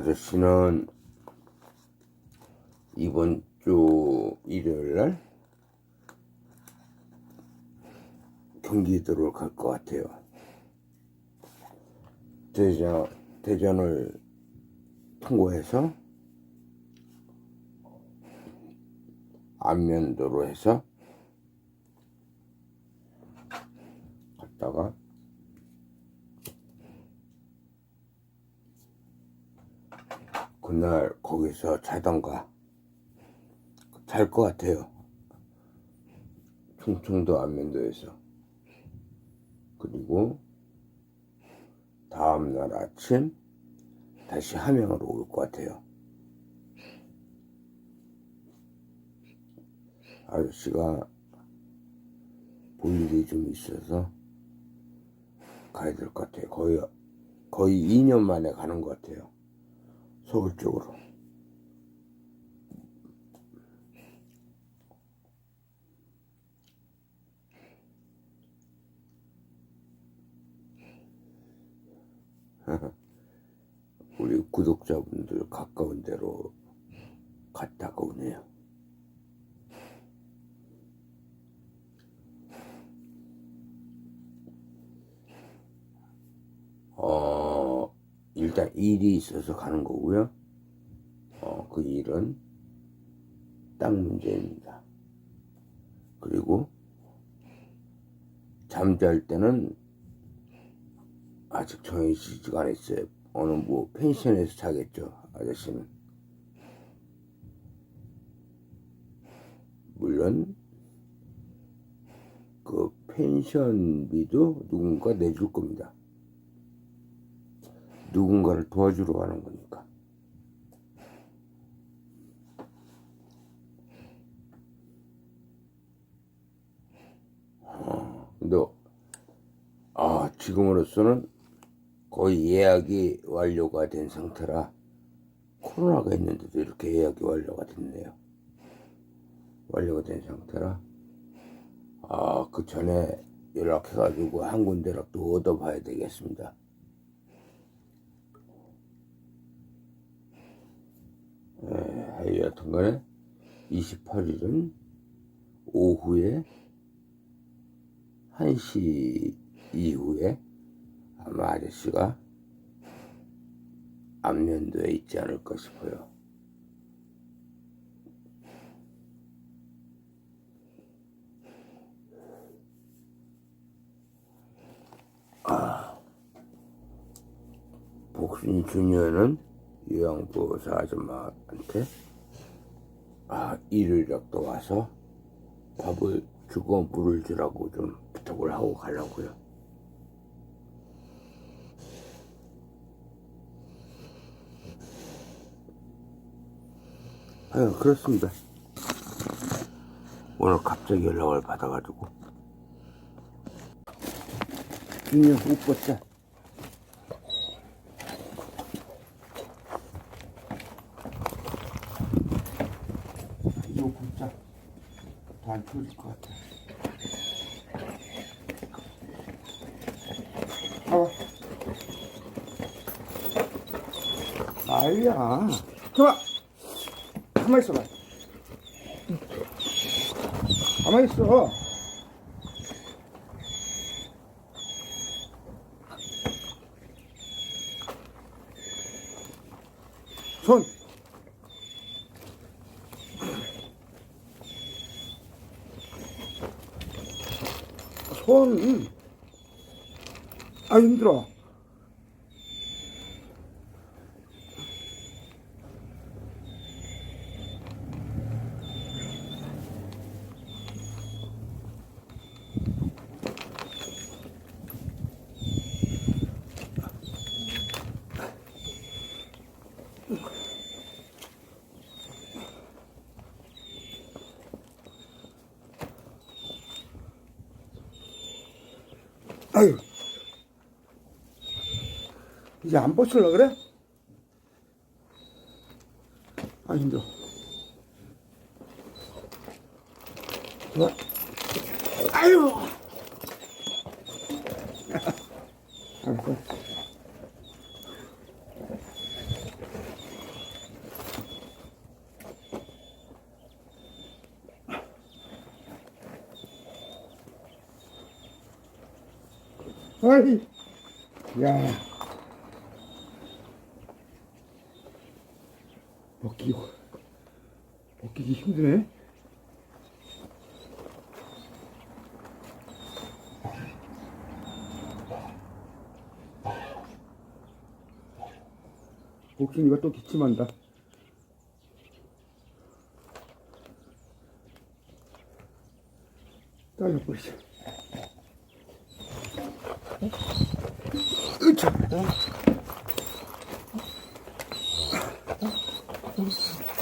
아저씨는 이번 주 일요일 날 경기도로 갈 것 같아요. 대전, 대전을 통과해서 안면도로 해서 갔다가 그날 거기서 자던가 잘 것 같아요. 충청도 안면도에서 그리고 다음날 아침 다시 함양으로 올 것 같아요. 아저씨가 볼 일이 좀 있어서 가야 될 것 같아요. 거의 거의 2년 만에 가는 것 같아요. 서울 쪽으로. 우리 구독자분들 가까운 데로 갔다가 오네요. 어, 일단 일이 있어서 가는 거고요. 어, 그 일은 땅 문제입니다. 그리고 잠잘 때는 아직 정해지지가 않았어요. 어느 뭐 펜션에서 자겠죠, 아저씨는. 물론 그 펜션비도 누군가 내줄 겁니다. 누군가를 도와주러 가는 거니까. 어, 근데 아 지금으로서는 거의 예약이 완료가 된 상태라 코로나가 있는데도 이렇게 예약이 완료가 됐네요. 완료가 된 상태라 아그 전에 연락해가지고 한 군데라도 얻어봐야 되겠습니다. 예, 여튼 간에 28일은 오후에 1시 이후에 아마 아저씨가 안면도에 있지 않을까 싶어요. 아, 복순 주니어는 요양보호사 아줌마한테 아, 일요일학도 와서 밥을 주고 물을 주라고 좀 부탁을 하고 가려고요. 아유, 그렇습니다. 오늘 갑자기 연락을 받아가지고. 옷 벗자. 이거 벗자. 더안 추워질 것 같아. 봐봐. 아니야. 그만! 가만히 있어봐. 가만히 있어. 손. 아, 힘들어. 아유. 이제 안 벗을라 그래? 아, 힘들어. 좋아. 아유! 알았어. 어이, 야. 벗기고, 벗기기 힘드네. 복순이가 또 기침한다. 잘라버리자. 으차.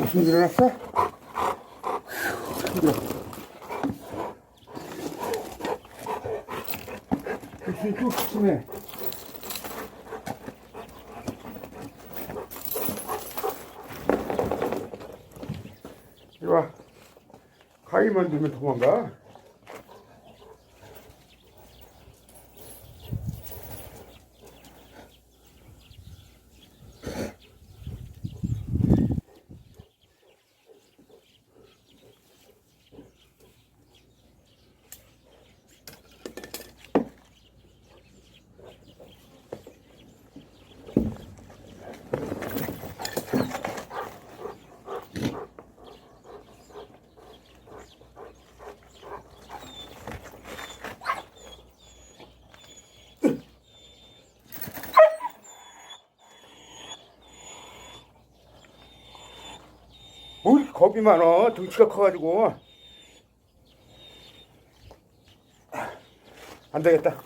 무슨 일어났어? 힘들어. 무슨 또 기침해. 이리 와. 가위만 들면 도망가. 뭘 겁이 많아. 등치가 커가지고. 안 되겠다.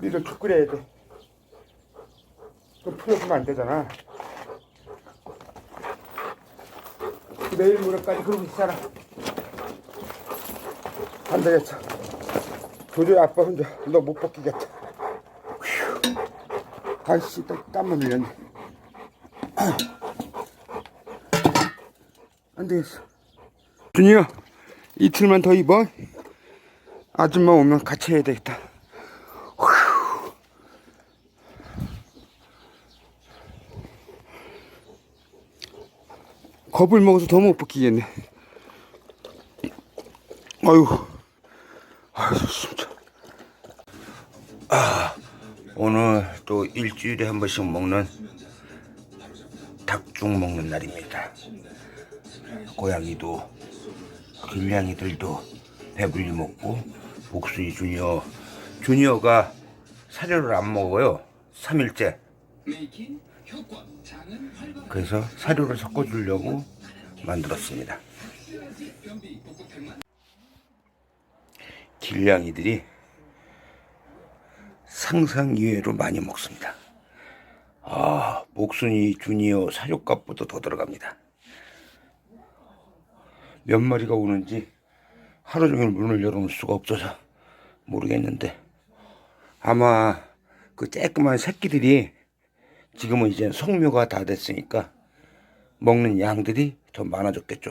니를 죽 끓여야 돼. 그럼 풀어주면 안 되잖아. 내일 모레까지 그러고 있잖아. 안 되겠어. 도저히 아빠 혼자 너 못 벗기겠다. 휴. 아이씨, 또 땀만 흘렸네. 안 되겠어. 준이야, 이틀만 더 입어. 아줌마 오면 같이 해야 되겠다. 휴. 겁을 먹어서 더 못 벗기겠네. 아유, 진짜. 아, 오늘 또 일주일에 한 번씩 먹는 닭죽 먹는 날입니다. 고양이도, 길냥이들도 배불리 먹고, 복수이 주니어, 주니어가 사료를 안 먹어요. 3일째. 그래서 사료를 섞어주려고 만들었습니다. 길냥이들이 상상 이외로 많이 먹습니다. 아, 목순이 주니어 사료값보다 더 들어갑니다. 몇 마리가 오는지 하루 종일 문을 열어놓을 수가 없어서 모르겠는데 아마 그 쬐끄만 새끼들이 지금은 이제 성묘가 다 됐으니까 먹는 양들이 더 많아졌겠죠.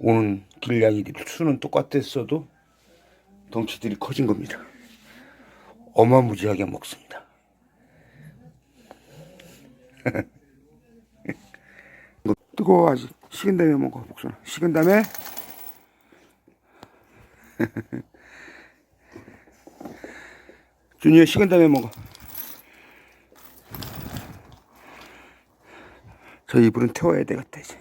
오는 길냥이들 수는 똑같았어도 덩치들이 커진 겁니다. 어마무지하게 먹습니다. 뜨거워 아직. 식은 다음에 먹어 복순아. 식은 다음에? 준이야 식은 다음에 먹어. 저 이불은 태워야 되겠다 이제.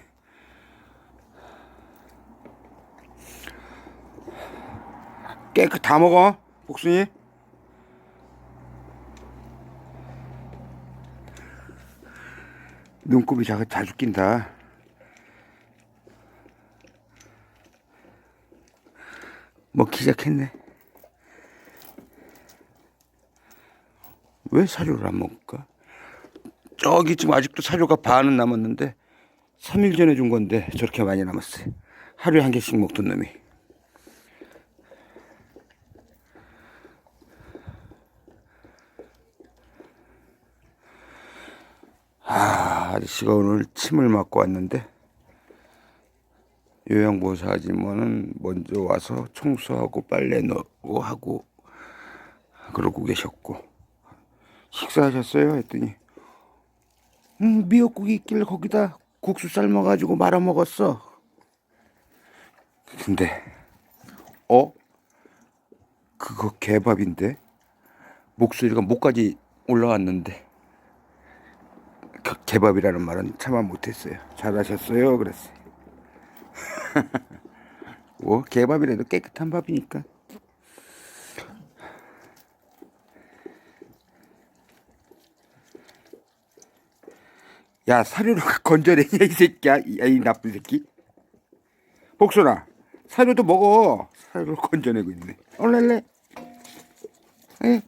깨끗 다 먹어 복순이 눈곱이 자꾸 자주 낀다. 먹기 시작했네. 왜 사료를 안 먹을까? 저기 지금 아직도 사료가 반은 남았는데 3일 전에 준 건데 저렇게 많이 남았어요. 하루에 한 개씩 먹던 놈이 아, 아저씨가 오늘 침을 맞고 왔는데 요양보호사 아줌마는 먼저 와서 청소하고 빨래 넣고 하고 그러고 계셨고 식사하셨어요? 했더니 음, 미역국이 있길래 거기다 국수 삶아가지고 말아 먹었어. 근데 어? 그거 개밥인데 목소리가 목까지 올라왔는데 그 개밥이라는 말은 참아 못했어요. 잘하셨어요. 그랬어요. 뭐 개밥이라도 깨끗한 밥이니까. 야 사료를 건져내냐 이 새끼야 이, 이 나쁜 새끼 복순아 사료도 먹어 사료를 건져내고 있네 얼렐레 에?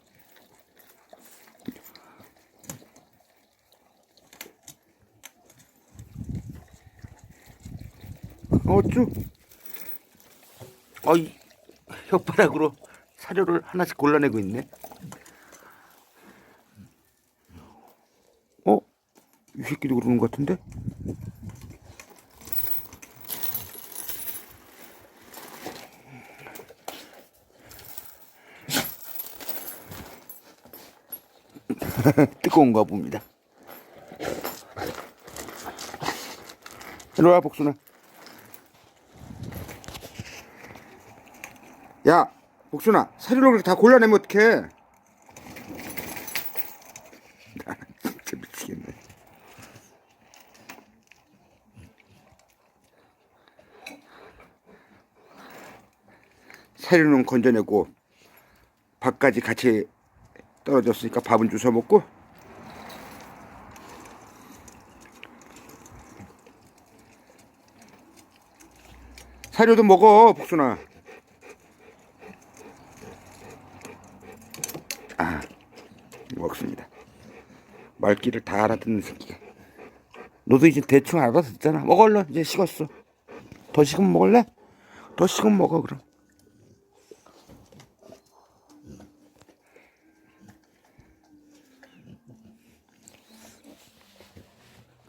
어쭈 어이 혓바닥으로 사료를 하나씩 골라내고 있네 어? 이 새끼도 그러는 것 같은데? 뜨거운가 봅니다. 이리 와, 복순아. 야, 복순아, 사료를 그렇게 다 골라내면 어떡해? 나 진짜 미치겠네. 사료는 건져내고 밥까지 같이 떨어졌으니까 밥은 주워 먹고 사료도 먹어 복순아 아 먹습니다 말귀를 다 알아듣는 새끼가 너도 이제 대충 알아듣잖아. 먹어 얼른 이제 식었어. 더 식으면 먹을래? 더 식으면 먹어 그럼.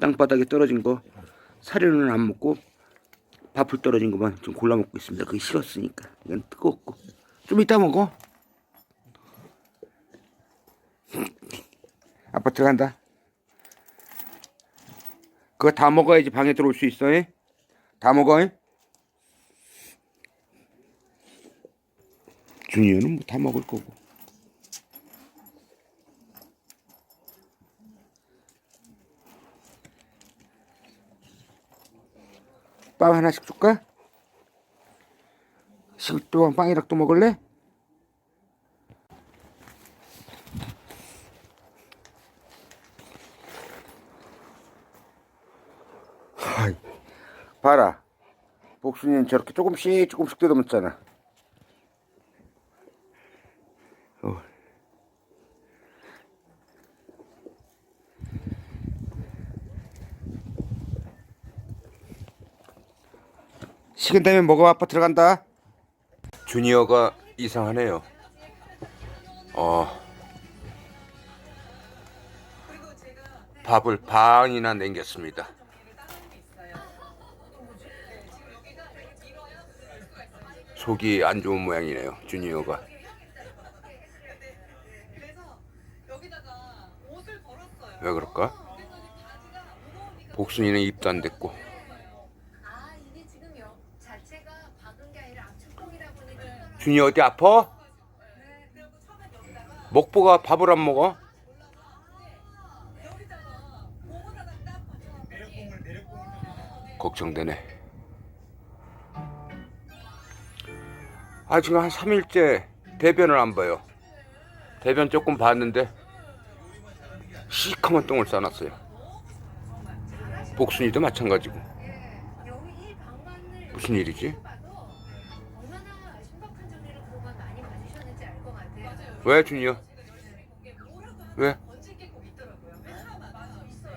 땅바닥에 떨어진 거 사료는 안 먹고 밥풀 떨어진 것만 좀 골라 먹고 있습니다. 그게 식었으니까. 이건 뜨겁고. 좀 이따 먹어. 아빠 들어간다. 그거 다 먹어야지 방에 들어올 수 있어. 에? 다 먹어. 에? 주니어는 뭐 다 먹을 거고. 빵 하나씩 줄까? 식을 동안 빵이락도 먹을래? 봐라. 복순이는 저렇게 조금씩 조금씩 뜯어먹잖아. 어. 식은 다음에 먹어 아빠 들어간다. 주니어가 이상하네요. 어. 밥을 반이나 남겼습니다. 속이 안 좋은 모양이네요, 주니어가. 왜 그럴까? 복순이는 입도 안 됐고. 주니어 어디 아파? 목보가 밥을 안 먹어? 걱정되네. 아 지금 한 3일째 대변을 안 봐요. 대변 조금 봤는데 시커먼 똥을 싸놨어요. 복순이도 마찬가지고 무슨 일이지? 봐도 얼마나 심각한 정리를 그동안 많이 봐주셨는지 알 것 같아요. 왜 준이요? 왜? 건질 게 꼭 있더라고요. 맨 맞아 있어요.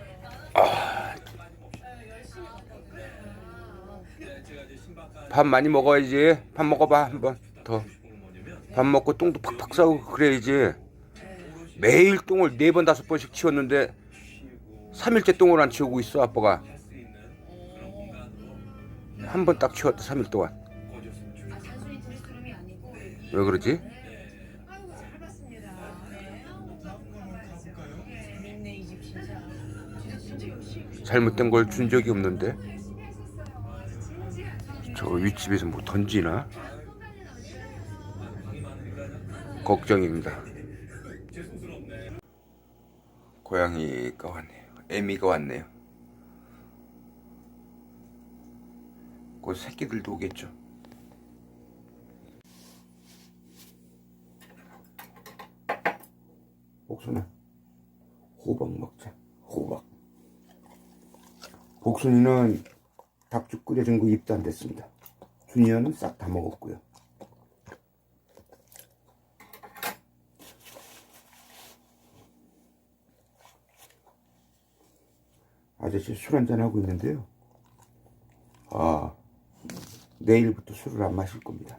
아, 열심히 밥 많이 먹어야지. 밥 먹어봐 한번 더. 밥 먹고 똥도 팍팍 싸고 그래야지. 매일 똥을 네 번 다섯 번씩 치웠는데 3일째 똥을 안 치우고 있어 아빠가. 한 번 딱 치웠다 3일 동안. 왜 그러지? 잘못된 걸 준 적이 없는데 윗집에서 뭐 던지나 걱정입니다. 고양이가 왔네요. 애미가 왔네요. 곧 새끼들도 오겠죠. 복순아, 호박 먹자. 호박. 복순이는 닭죽 끓여준 거 입도 안 됐습니다. 주니어는 싹 다 먹었고요. 아저씨 술 한잔 하고 있는데요. 아, 내일부터 술을 안 마실 겁니다.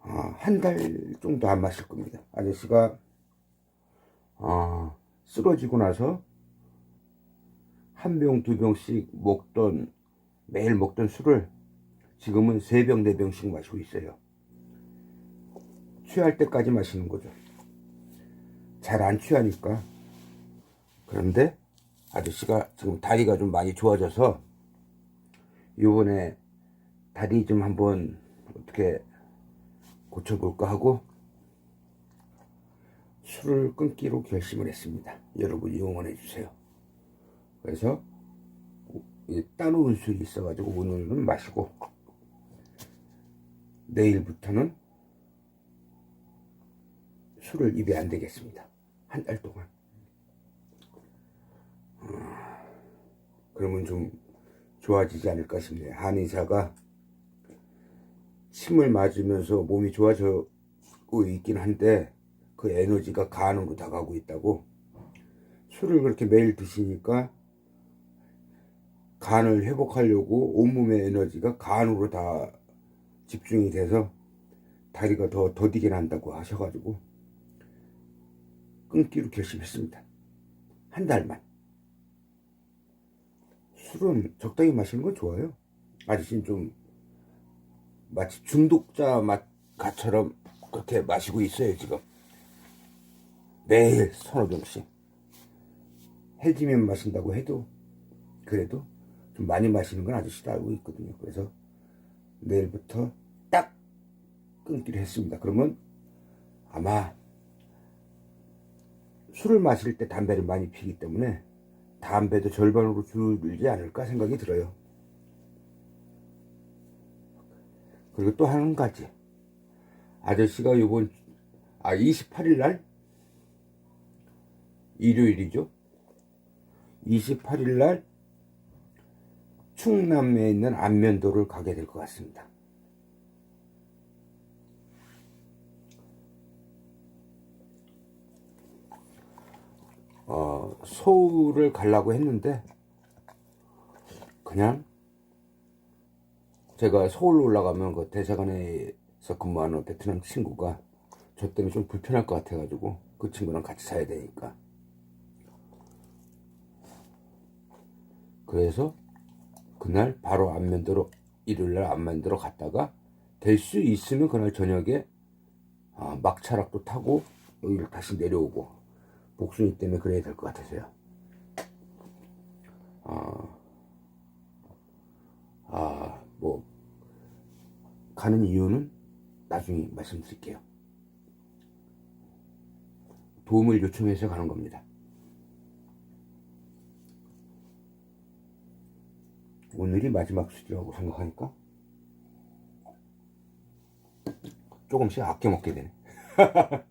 아, 한 달 정도 안 마실 겁니다. 아저씨가, 아, 쓰러지고 나서 한 병, 두 병씩 먹던, 매일 먹던 술을 지금은 세 병, 네 병씩 마시고 있어요. 취할 때까지 마시는 거죠. 잘 안 취하니까. 그런데 아저씨가 지금 다리가 좀 많이 좋아져서 요번에 다리 좀 한번 어떻게 고쳐볼까 하고 술을 끊기로 결심을 했습니다. 여러분이 응원해 주세요. 그래서 이 따놓은 술이 있어가지고 오늘은 마시고 내일부터는 술을 입에 안 대겠습니다. 한 달 동안. 어, 그러면 좀 좋아지지 않을까 싶네요. 한의사가 침을 맞으면서 몸이 좋아지고 있긴 한데 그 에너지가 간으로 다 가고 있다고 술을 그렇게 매일 드시니까 간을 회복하려고 온몸의 에너지가 간으로 다 집중이 돼서 다리가 더 더디게 난다고 하셔가지고 끊기로 결심했습니다. 한 달만. 술은 적당히 마시는 건 좋아요. 아저씨는 좀 마치 중독자 맛가처럼 그렇게 마시고 있어요, 지금. 매일 서너 병씩. 해지면 마신다고 해도, 그래도 좀 많이 마시는 건 아저씨도 알고 있거든요. 그래서 내일부터 딱 끊기로 했습니다. 그러면 아마 술을 마실 때 담배를 많이 피기 때문에 담배도 절반으로 줄지 않을까 생각이 들어요. 그리고 또 한 가지. 아저씨가 요번, 아, 28일 날? 일요일이죠. 28일 날 충남에 있는 안면도를 가게 될 것 같습니다. 어, 서울을 가려고 했는데 그냥 제가 서울 올라가면 그 대사관에서 근무하는 베트남 친구가 저 때문에 좀 불편할 것 같아가지고 그 친구랑 같이 사야 되니까 그래서 그날 바로 안면도로 일요일날 안면도로 갔다가 될 수 있으면 그날 저녁에 아, 막차락도 타고 여기를 다시 내려오고 복순이 때문에 그래야 될 것 같아서요. 아, 아, 뭐, 가는 이유는 나중에 말씀드릴게요. 도움을 요청해서 가는 겁니다. 오늘이 마지막 술이라고 생각하니까 조금씩 아껴 먹게 되네.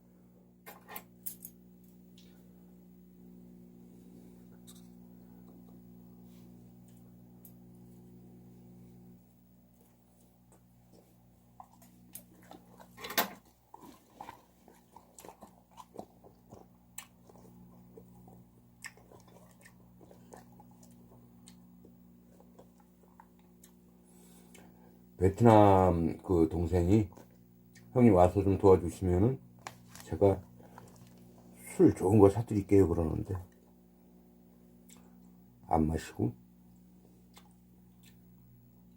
베트남 그 동생이 형이 와서 좀 도와주시면은 제가 술 좋은 거 사드릴게요 그러는데 안 마시고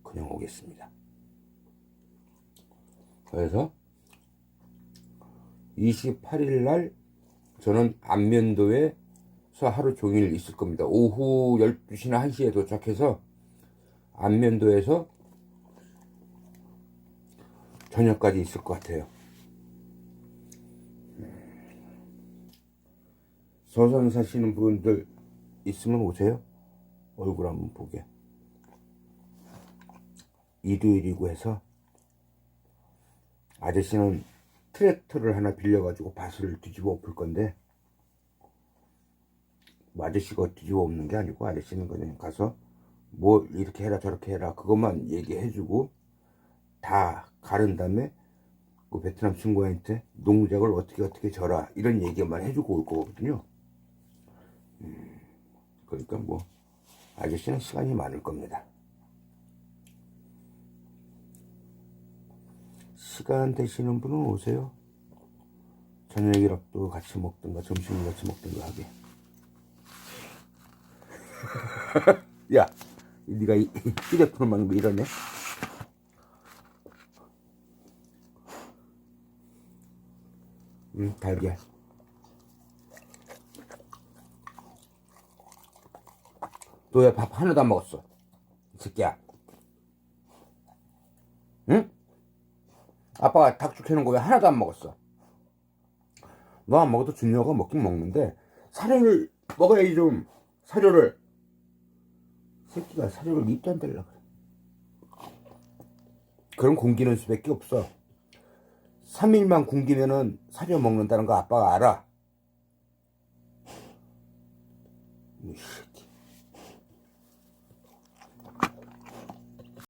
그냥 오겠습니다. 그래서 28일 날 저는 안면도에 하루 종일 있을 겁니다. 오후 12시나 1시에 도착해서 안면도에서 저녁까지 있을 것 같아요. 서산 사시는 분들 있으면 오세요. 얼굴 한번 보게. 일요일이고 해서 아저씨는 트랙터를 하나 빌려가지고 밭을 뒤집어 엎을 건데 뭐 아저씨가 뒤집어 엎는 게 아니고 아저씨는 그냥 가서 뭐 이렇게 해라 저렇게 해라 그것만 얘기해주고 다 가른 다음에 그 베트남 친구한테 농작을 어떻게 어떻게 져라 이런 얘기만 해주고 올 거거든요. 음, 그러니까 뭐 아저씨는 시간이 많을 겁니다. 시간 되시는 분은 오세요. 저녁이라도 같이 먹든가 점심을 같이 먹든가 하게. 야, 네가 이- 휴대폰을 막 이러네. 응, 달걀. 너왜밥 하나도 안 먹었어? 이 새끼야. 응? 아빠가 닭죽 해놓은 거 왜 하나도 안 먹었어? 너 안 먹어도 준혁가 먹긴 먹는데 사료를 먹어야지 좀 사료를 새끼가 사료를 입도 안 대려 그래 그럼 굶기는 수밖에 없어 3일만 굶기면은 사료 먹는다는 거 아빠가 알아? 이